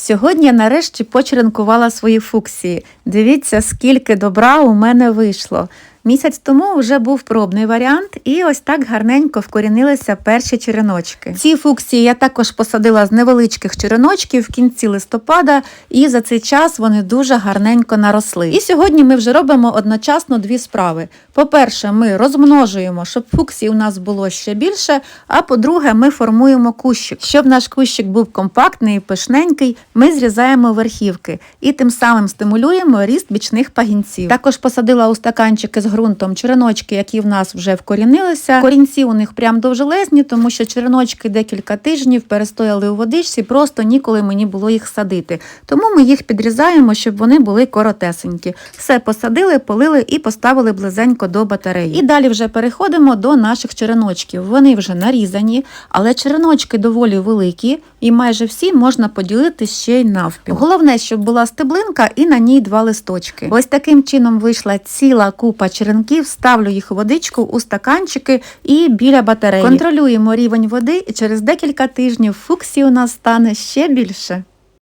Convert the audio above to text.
Сьогодні я нарешті почеренкувала свої фуксії. Дивіться, скільки добра у мене вийшло. Місяць тому вже був пробний варіант, і ось так гарненько вкорінилися перші череночки. Ці фуксії я також посадила з невеличких череночків в кінці листопада, і за цей час вони дуже гарненько наросли. І сьогодні ми вже робимо одночасно дві справи. По-перше, ми розмножуємо, щоб фуксій у нас було ще більше. А по-друге, ми формуємо кущик. Щоб наш кущик був компактний і пишненький, ми зрізаємо верхівки і тим самим стимулюємо ріст бічних пагінців. Також посадила у стаканчики з ґрунтом череночки, які в нас вже вкорінилися. Корінці у них прям довжелезні, тому що череночки декілька тижнів перестояли у водичці, просто ніколи мені було їх садити. Тому ми їх підрізаємо, щоб вони були коротесенькі. Все посадили, полили і поставили близенько до батареї. І далі вже переходимо до наших череночків. Вони вже нарізані, але череночки доволі великі, і майже всі можна поділити ще й навпіл. Головне, щоб була стеблинка і на ній два листочки. Ось таким чином вийшла ціла купа черенків, ставлю їх у водичку у стаканчики і біля батареї. Контролюємо рівень води, і через декілька тижнів фуксі у нас стане ще більше.